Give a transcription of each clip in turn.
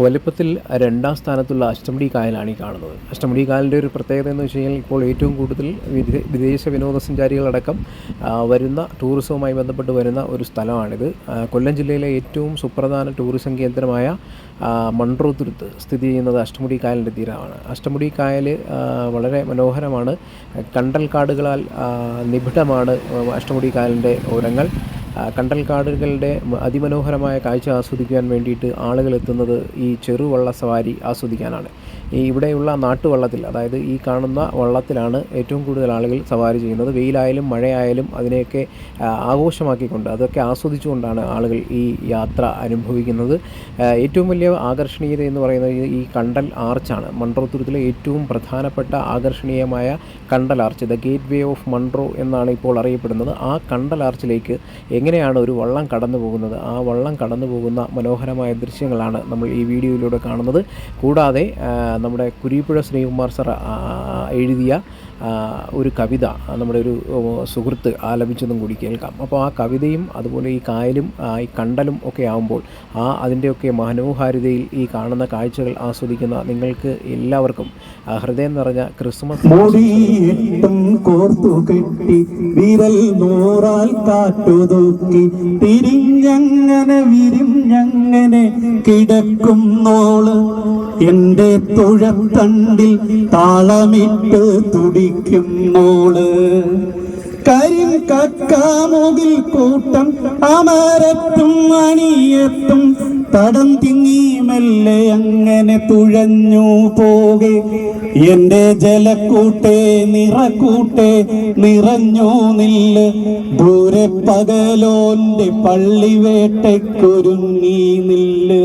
വലിപ്പത്തിൽ രണ്ടാം സ്ഥാനത്തുള്ള അഷ്ടമുടി കായലാണ് ഈ കാണുന്നത്. അഷ്ടമുടി കായലിന്റെ ഒരു പ്രത്യേകത എന്ന് വെച്ച് കഴിഞ്ഞാൽ ഇപ്പോൾ ഏറ്റവും കൂടുതൽ വിദേശ വിനോദസഞ്ചാരികളടക്കം വരുന്ന ടൂറിസവുമായി ബന്ധപ്പെട്ട് വരുന്ന ഒരു സ്ഥലമാണിത്. കൊല്ലം ജില്ലയിലെ ഏറ്റവും സുപ്രധാന ടൂറിസം കേന്ദ്രമായ മൺറോത്തുരുത്ത് സ്ഥിതി ചെയ്യുന്നത് അഷ്ടമുടി കായലിന്റെ തീരമാണ്. അഷ്ടമുടി കായൽ വളരെ മനോഹരമാണ്. കണ്ടൽക്കാടുകളാൽ നിബിഡമാണ് അഷ്ടമുടി കായലിന്റെ ഓരങ്ങൾ. ആ, കണ്ടൽക്കാടുകളുടെ അതിമനോഹരമായ കാഴ്ച ആസ്വദിക്കാൻ വേണ്ടിയിട്ട് ആളുകൾ എത്തുന്നത് ഈ ചെറുവള്ള സവാരി ആസ്വദിക്കാനാണ്. ഈ ഇവിടെയുള്ള നാട്ടുവള്ളത്തിൽ അതായത് ഈ കാണുന്ന വള്ളത്തിലാണ് ഏറ്റവും കൂടുതൽ ആളുകൾ സവാരി ചെയ്യുന്നത്. വെയിലായാലും മഴയായാലും അതിനെയൊക്കെ ആഘോഷമാക്കിക്കൊണ്ട് അതൊക്കെ ആസ്വദിച്ചുകൊണ്ടാണ് ആളുകൾ ഈ യാത്ര അനുഭവിക്കുന്നത്. ഏറ്റവും വലിയ ആകർഷണീയത എന്ന് പറയുന്നത് ഈ- കണ്ടൽ ആർച്ചാണ്. മൺട്രോത്തുരത്തിലെ ഏറ്റവും പ്രധാനപ്പെട്ട ആകർഷണീയമായ കണ്ടൽ arch the gateway of Munroe എന്നാണ് ഇപ്പോൾ അറിയപ്പെടുന്നത്. ആ കണ്ടൽ ആർച്ചിലേക്ക് എങ്ങനെയാണ് ഒരു വള്ളം കടന്നു പോകുന്നത്? ആ വള്ളം കടന്നു പോകുന്ന മനോഹരമായ ദൃശ്യങ്ങളാണ് നമ്മൾ ഈ വീഡിയോയിലൂടെ കാണുന്നത്. കൂടാതെ നമ്മുടെ കുരീപ്പുഴ ശ്രീകുമാർ സർ എഴുതിയ ഒരു കവിത നമ്മുടെ ഒരു സുഹൃത്ത് ആലപിച്ചതും കൂടി കേൾക്കാം. അപ്പോൾ ആ കവിതയും അതുപോലെ ഈ കായലും ഈ കണ്ടലും ഒക്കെ ആകുമ്പോൾ ആ അതിന്റെയൊക്കെ മനോഹാരിതയിൽ ഈ കാണുന്ന കാഴ്ചകൾ ആസ്വദിക്കുന്ന നിങ്ങൾക്ക് എല്ലാവർക്കും ഹൃദയം നിറഞ്ഞ ക്രിസ്മസ് വിരൽ തിരിഞ്ഞങ്ങനെ വിരിഞ്ഞങ്ങനെ കിടക്കുന്നോൾ. എന്റെ തുഴത്തണ്ടിൽ താളമിട്ട് തുടിക്കുന്നോൾ കരിം കക്കാമുകിൽ കൂട്ടം അമരത്തും അണിയത്തും തടം തിങ്ങി മെല്ലെ അങ്ങനെ തുഴഞ്ഞു പോകെ. എന്റെ ജലക്കൂട്ടെ നിറക്കൂട്ടെ നിറഞ്ഞു നില്ല്. ദൂരെ പകലോന്റെ പള്ളിവേട്ടയ്ക്കൊരുങ്ങി നില്ല്.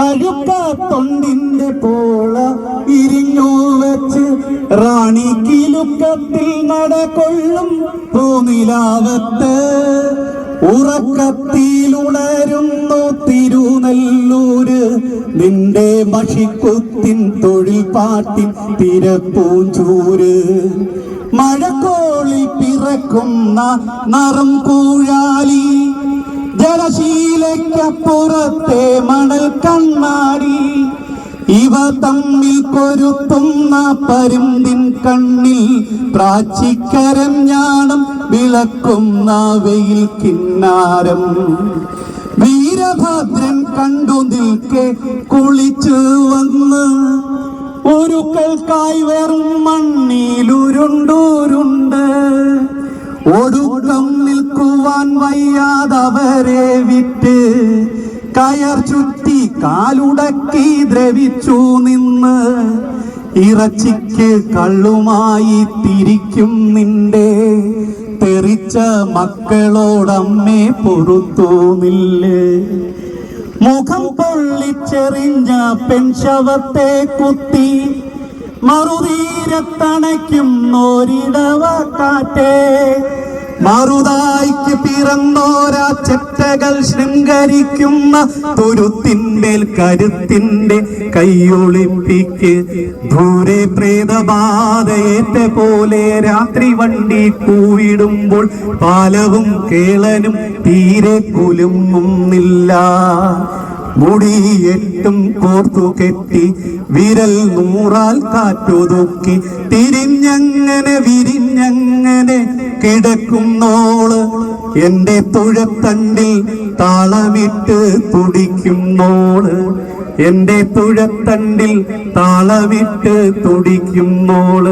അഴുക്കാത്തൊണ്ടിന്റെ പോള ഇരിഞ്ഞു വെച്ച് റാണി കിലുക്കത്തിൽ നടകൊള്ളും പൂനിലാവത്ത് ഉറക്കത്തിലുണരുന്നു തിരുനെല്ലൂര് നിന്റെ മഷിക്കുത്തിൻ തൊഴിൽ പാട്ടിൻ തിരപ്പൂഞ്ചൂര്. മഴക്കോളിൽ പിറക്കുന്ന നറും കൂഴാലി ജലശീലയ്ക്കപ്പുറത്തെ മണൽ കണ്ണാടി. ഇവ തമ്മിൽ കൊരുത്തുന്ന പരുന്തിൻ കണ്ണിൽ പ്രാച്ചിക്കരഞ്ഞാണം വിളക്കുന്ന വെയിൽ കിന്നാരം. വീരഭദ്രൻ കണ്ടു നിൽക്കെ കുളിച്ചു വന്ന്. ഒരു കൽക്കായി വെറും മണ്ണിലുരുണ്ടൂരുണ്ട് ഒടുക്കം വയ്യാതവരെ വിറ്റ് കയർ ചുറ്റി കാലുടക്കി ദ്രവിച്ചു നിന്ന് ഇറച്ചിക്ക് കള്ളുമായി തിരിക്കും നിന്റെ തെറിച്ച മക്കളോടമ്മേ പൊറുത്തു നില്ല്. മുഖം പൊള്ളിച്ചെറിഞ്ഞ പെൺശവത്തെ കുത്തി മറുതീരത്തണയ്ക്കും നോരിടവ കാറ്റേ. മറുതായിക്ക് പിറന്നോരാ ചെറ്റകൾ ശൃംഗരിക്കുന്ന തുരുത്തിന്മേൽ കരുത്തിന്റെ കൈയൊളിപ്പിക്ക്. ദൂരെ പ്രേതബാധയേറ്റ പോലെ രാത്രി വണ്ടി കൂവിടുമ്പോൾ പാലവും കേളനും തീരെ കുലുങ്ങുന്നില്ല. മുടിയെട്ടും കോർത്തു കെട്ടി വിരൽ നൂറാൽ കാറ്റുതുക്കി തിരിഞ്ഞങ്ങനെ വിരിഞ്ഞങ്ങനെ കിടക്കുന്നോൾ. എന്റെ തുഴത്തണ്ടിൽ താളമിട്ട് തുടിക്കുന്നോൾ. എന്റെ തുഴത്തണ്ടിൽ താളമിട്ട് തുടിക്കുന്നോൾ.